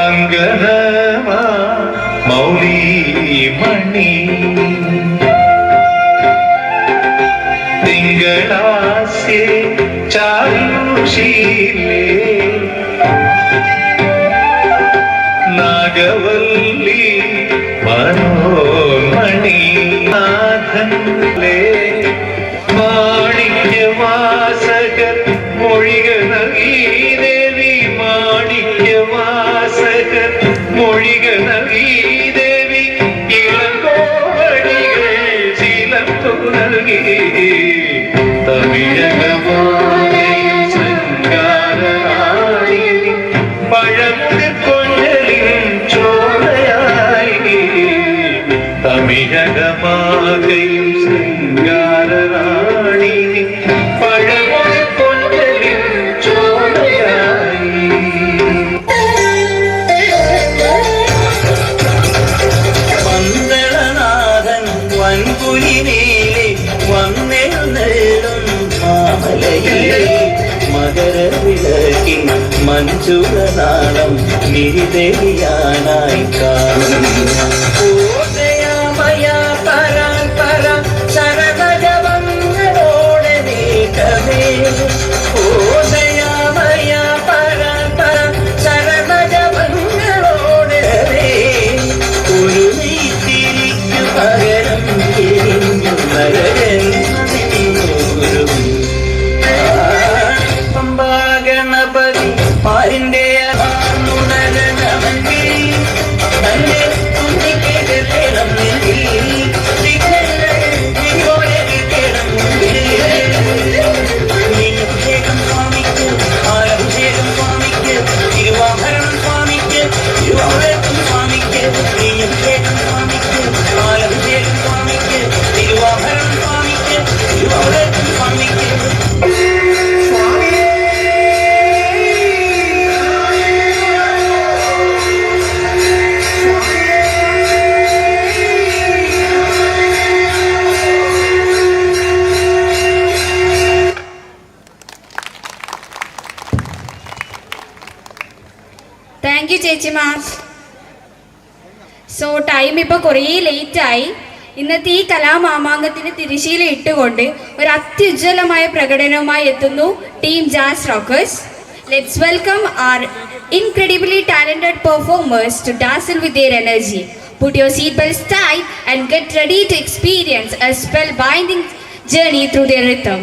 അങ്കനമാ മൗലി മണി തിങ്കളാസ്യേ ചാരുശീലേ നാഗവല്ലി മനോമണി നാഥനിലേ മാണിക്യവാസകർ മൊഴികൾ നൽകി ദേവി മൊഴികൾ ദേവി ഇളങ്കോവടികൾ ചിലമ്പു നൽകി. തമിഴകമാലയും ശൃംഗാരറാണി പഴമുതിർ மனதின் மஞ்சூரநாளம் நிறிதெறியானாய்க்கா கணபதி பாரிந்தே താങ്ക് യു ചേച്ചിമാ സോ ടൈം ഇപ്പോൾ കുറേ ലേറ്റായി ഇന്നത്തെ ഈ കലാമാമാങ്കത്തിന് തിരിശീല ഇട്ടുകൊണ്ട് ഒരു അത്യുജ്വലമായ പ്രകടനവുമായി എത്തുന്നു team jazz rockers let's welcome our incredibly talented performers to dazzle with their energy Put your seatbelts tight and get ready to experience a spellbinding journey through their rhythm.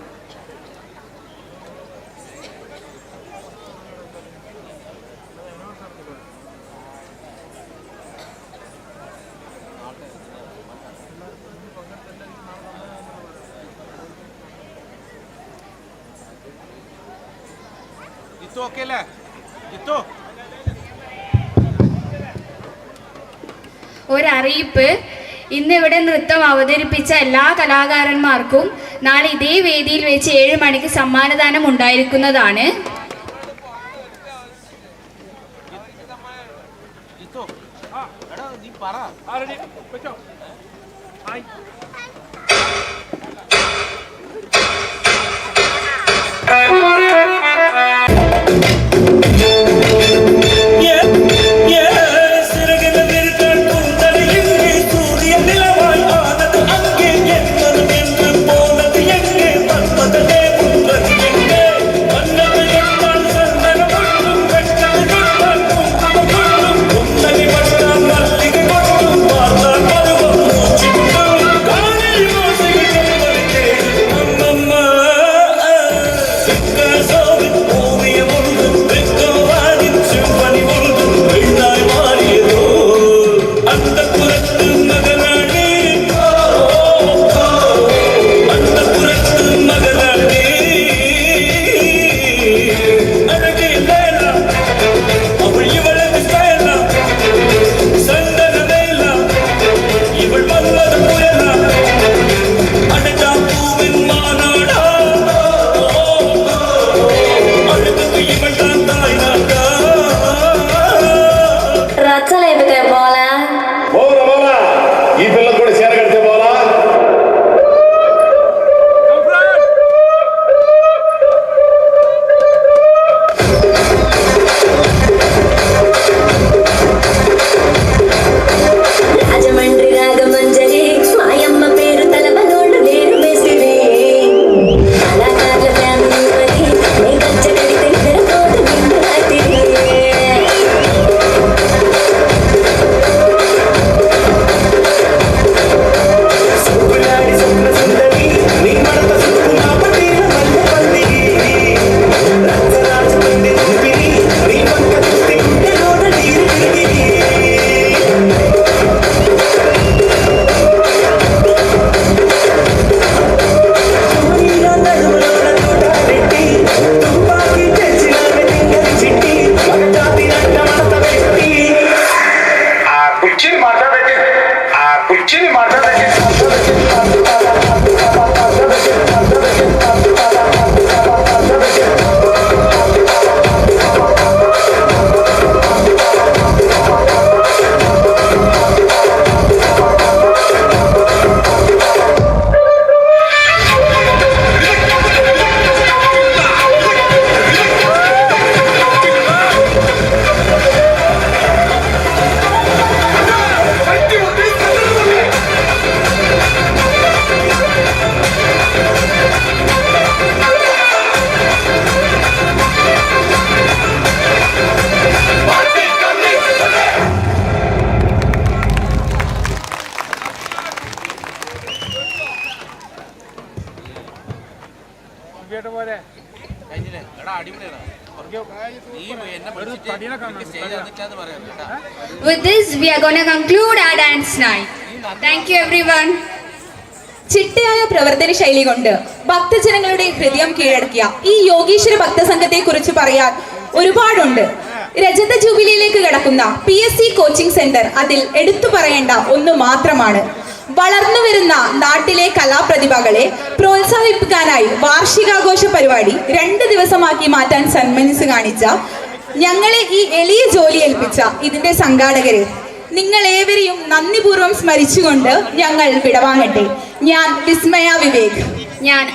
Jithu okay അല്ലേ? ജിത്തു ഒരറിയിപ്പ്. ഇന്ന് ഇവിടെ നൃത്തം അവതരിപ്പിച്ച എല്ലാ കലാകാരന്മാർക്കും നാളെ ഇതേ വേദിയിൽ വെച്ച് ഏഴ് മണിക്ക് സമ്മാനദാനം ഉണ്ടായിരിക്കുന്നതാണ്. നീ പറ. പറയാം കേട്ടാ. With this, we are going to conclude our dance night. Thank you, everyone. ചിട്ടയായ പ്രവർത്തന ശൈലി കൊണ്ട് ഭക്തജനങ്ങളുടെ ഹൃദയം കീഴടക്കിയ ഈ യോഗീശ്വര ഭക്തസംഘത്തെ കുറിച്ച് പറയാൻ ഒരുപാടുണ്ട്. രജത ജൂബിലിയിലേക്ക് കിടക്കുന്ന P S C coaching centre അതിൽ എടുത്തു പറയേണ്ട ഒന്ന് മാത്രമാണ്. വളർന്നു വരുന്ന നാട്ടിലെ കലാപ്രതിഭകളെ പ്രോത്സാഹിപ്പിക്കാനായി വാർഷികാഘോഷ പരിപാടി രണ്ട് ദിവസമാക്കി മാറ്റാൻ സന്മനസ് കാണിച്ച ഞങ്ങളെ ഈ എളിയ ജോലി ഏൽപ്പിച്ച ഇതിന്റെ സംഘാടകരെ നിങ്ങൾ ഏവരെയും നന്ദിപൂർവം സ്മരിച്ചുകൊണ്ട് ഞങ്ങൾ വിടവാങ്ങട്ടെ. ഞാൻ വിസ്മയ വിവേക്. ഞാൻ